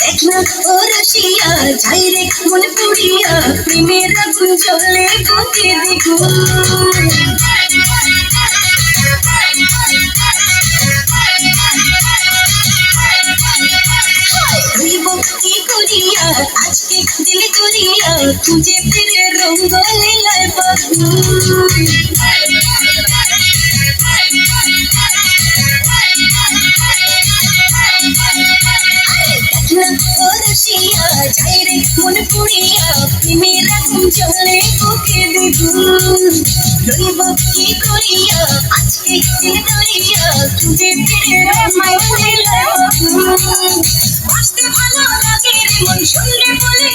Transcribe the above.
দেখ রসিয়া যাই রে মন পুড়িয়া প্রেমের আগুন জ্বলে বুকে দেখুন আজকে দিল করিয়া খুঁজে ফিরে রঙ্গ লীলায় বাবু মন পুড়িয়া প্রেমের আগুন জ্বলে বুকে বাবু মন সুন্দর বলে